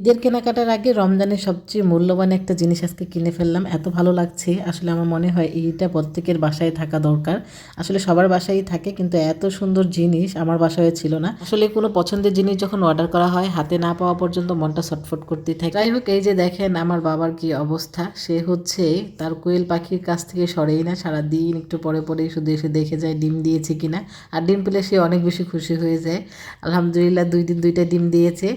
ঈদের কেনাকাটার আগে রমজানের সবচেয়ে মূল্যবান একটা জিনিস আজকে কিনে ফেললাম। এত ভালো লাগছে। আসলে আমার মনে হয় এইটা প্রত্যেকের বাসায় থাকা দরকার। আসলে সবার বাসায় থাকে, কিন্তু এত সুন্দর জিনিস আমার বাসায় ছিল না। আসলে কোনো পছন্দের জিনিস যখন অর্ডার করা হয়, হাতে না পাওয়া পর্যন্ত মনটা ছটফট করতেই থাকে। যাই হোক, এই যে দেখেন আমার বাবার কি অবস্থা। সে হচ্ছে তার কোয়েল পাখির কাছ থেকে সরেই না, সারাদিন একটু পরে পরেই শুধু এসে দেখে যায় ডিম দিয়েছে কিনা। আর ডিম পেলে সে অনেক বেশি খুশি হয়ে যায়। আলহামদুলিল্লাহ, দুই দিন দুইটা ডিম দিয়েছে।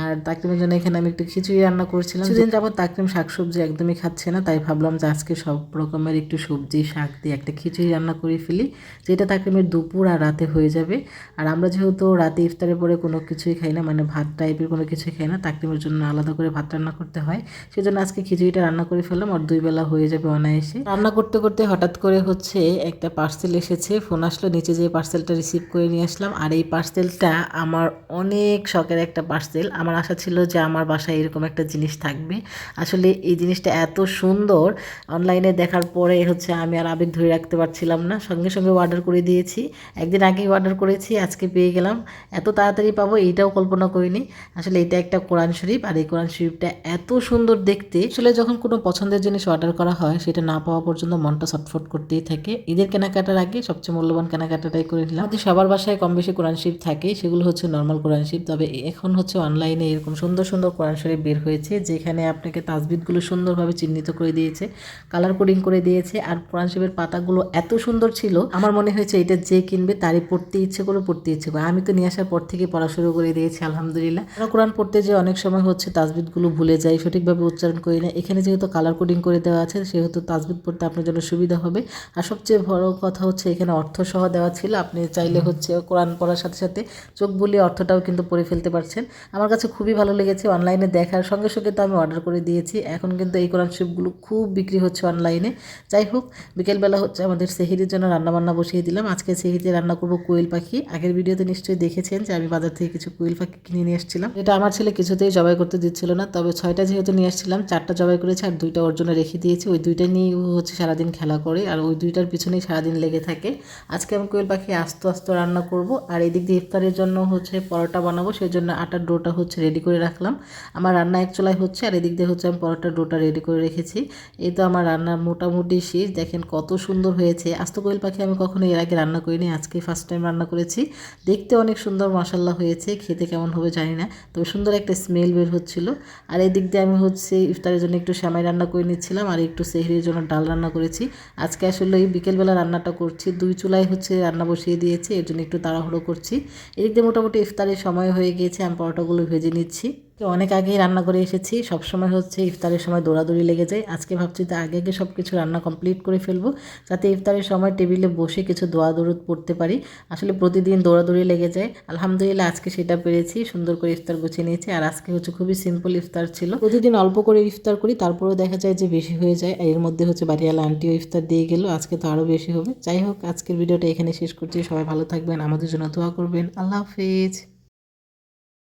আর তাকরিমের জন্য এখানে আমি একটু খিচুড়ি রান্না করছিলাম। সেদিন যাব তাকরিম শাকসবজি একদমই খাচ্ছে না তাই ভাবলাম যে আজকে সব রকমের একটু সবজি শাক দিয়ে একটা খিচুড়ি রান্না করে ফেলি। যেটা তাকরিমের দুপুর আর রাতে হয়ে যাবে। আর আমরা যেহেতু রাতে ইফতারের পরে কোনো কিছুই খাই না মানে ভাত টাইপের কোনো কিছুই খাই না তাকরিমের জন্য আলাদা করে ভাত রান্না করতে হয়। সেজন্য আজকে খিচুড়িটা রান্না করে ফেললাম আর দুই বেলা হয়ে যাবে অনায়াসে। রান্না করতে করতে হঠাৎ করে হচ্ছে একটা পার্সেল এসেছে ফোন আসলো নিচে যে পার্সেলটা রিসিভ করে নিয়ে আসলাম। আর এই পার্সেলটা আমার অনেক শখের একটা পার্সেল আমার আশা ছিল যে আমার বাসায় এরকম একটা জিনিস থাকবে। আসলে এই জিনিসটা এত সুন্দর অনলাইনে দেখার পরে হচ্ছে আমি আর আবেগ ধরে রাখতে পারছিলাম না। সঙ্গে সঙ্গে অর্ডার করে দিয়েছি। একদিন আগেই অর্ডার করেছি, আজকে পেয়ে গেলাম। এত তাড়াতাড়ি পাবো, এইটাও কল্পনা করিনি। আসলে এটা একটা কোরআন শরীফ, আর এই কোরআন শরীফটা এত সুন্দর দেখতে। আসলে যখন কোনো পছন্দের জিনিস অর্ডার করা হয়, সেটা না পাওয়া পর্যন্ত মনটা ছটফট করতেই থাকে। ঈদের কেনাকাটার আগে সবচেয়ে মূল্যবান কেনাকাটাটাই করে নিলাম। সবার বাসায় কম বেশি কোরআন শরীফ থাকে, সেগুলো হচ্ছে নর্মাল কোরআন শরীফ। তবে এখন হচ্ছে অনলাইনে এরকম সুন্দর সুন্দর কোরআন শরীফ বের হয়েছে যেখানে আপনাকে তাজবিদগুলো সুন্দরভাবে চিহ্নিত করে দিয়েছে কালার কোডিং করে দিয়েছে আর কোরআন শরীফের পাতাগুলো এত সুন্দর ছিল। আমার মনে হয়েছে এটা যে কিনবে তারই পড়তে ইচ্ছে করে পড়তে ইচ্ছে করে আমি তো নিয়ে আসার পর থেকে পড়া শুরু করে দিয়েছি আলহামদুলিল্লাহ। আমরা কোরআন পড়তে যে অনেক সময় হচ্ছে তাজবিদগুলো ভুলে যাই সঠিকভাবে উচ্চারণ করি না। এখানে যেহেতু কালার কোডিং করে দেওয়া আছে সেহেতু তাজবিদ পড়তে আপনার জন্য সুবিধা হবে। আর সবচেয়ে বড় কথা হচ্ছে এখানে অর্থ সহ দেওয়া ছিল। আপনি চাইলে হচ্ছে কোরআন পড়ার সাথে সাথে চোখ বুলিয়ে অর্থটাও কিন্তু পড়ে ফেলতে পারছেন। আমার কাছে খুবই ভালো লেগেছে। অনলাইনে দেখার সঙ্গে সঙ্গে তো আমি অর্ডার করে দিয়েছি। এখন কিন্তু এই কোরআন শিপগুলো খুব বিক্রি হচ্ছে অনলাইনে যাই হোক, বিকেলবেলা হচ্ছে আমাদের সেহিরির জন্য রান্নাবান্না বসিয়ে দিলাম। আজকে সেহিরিতে রান্না করব কোয়েল পাখি। আগের ভিডিওতে নিশ্চয়ই দেখেছেন যে আমি বাজার থেকে কিছু কোয়েল পাখি কিনে নিয়ে এসেছিলাম। এটা আমার ছেলে কিছুতেই জবাই করতে দিচ্ছিল না, তবে ছয়টা যেহেতু নিয়ে আসছিলাম চারটা জবাই করেছে আর দুইটা ওর জন্য রেখে দিয়েছি। ওই দুইটা নিয়ে ও হচ্ছে সারাদিন খেলা করে আর ওই দুইটার পিছনেই সারাদিন লেগে থাকে। আজকে আমি কোয়েল পাখি আস্তে আস্তে রান্না করব। আর এদিক দিয়ে ইফতারের জন্য হচ্ছে পরোটা বানাবো সেই জন্য আটার ডোটা হচ্ছে রেডি করে রাখলাম। আমার রান্না এক চুলায় হচ্ছে, আর এদিক দিয়ে হচ্ছে আমি পরোটার ডোটা রেডি করে রেখেছি। এই তো আমার রান্না মোটামুটি শেষ। দেখেন কত সুন্দর হয়েছে। আস্ত কোয়েল পাখি আমি কখনো এর আগে রান্না করিনি আজকে ফার্স্ট টাইম রান্না করেছি। দেখতে অনেক সুন্দর মশাল্লা হয়েছে। খেতে কেমন হবে জানি না, তবে সুন্দর একটা স্মেল বের হচ্ছিল। আর এই দিক দিয়ে আমি হচ্ছে ইফতারের জন্য একটু শ্যামাই রান্না করে নিচ্ছিলাম, আর একটু সেহরির জন্য ডাল রান্না করেছি। আজকে আসলে এই বিকেলবেলা রান্নাটা করছি। দুই চুলায় হচ্ছে রান্না বসিয়ে দিয়েছি, এর জন্য একটু তাড়াহুড়ো করছি। এদিক দিয়ে মোটামুটি ইফতারের সময় হয়ে গিয়েছে, আমি পরোটাগুলো ভেজে নিচ্ছি। তো অনেক আগেই রান্না করে এসেছি। সব সময় হচ্ছে ইফতারের সময় দৌড়াদৌড়ি লেগে যায়। আজকে ভাবছি তো আগে আগে সব কিছু রান্না কমপ্লিট করে ফেলব, যাতে ইফতারের সময় টেবিলে বসে কিছু দোয়া দৌড় পড়তে পারি। আসলে প্রতিদিন দৌড়াদৌড়ি লেগে যায়। আলহামদুলিল্লাহ আজকে সেটা পেরেছি, সুন্দর করে ইফতার গুছিয়ে নিয়েছি। আর আজকে হচ্ছে খুবই সিম্পল ইফতার ছিল। প্রতিদিন অল্প করে ইফতার করি, তারপরেও দেখা যায় যে বেশি হয়ে যায়। এর মধ্যে হচ্ছে বাড়িওয়ালা আন্টিও ইফতার দিয়ে গেল। আজকে তো আরও বেশি হবে। যাই হোক, আজকের ভিডিওটা এখানে শেষ করছি। সবাই ভালো থাকবেন, আমাদের জন্য দোয়া করবেন। আল্লাহ হাফিজ।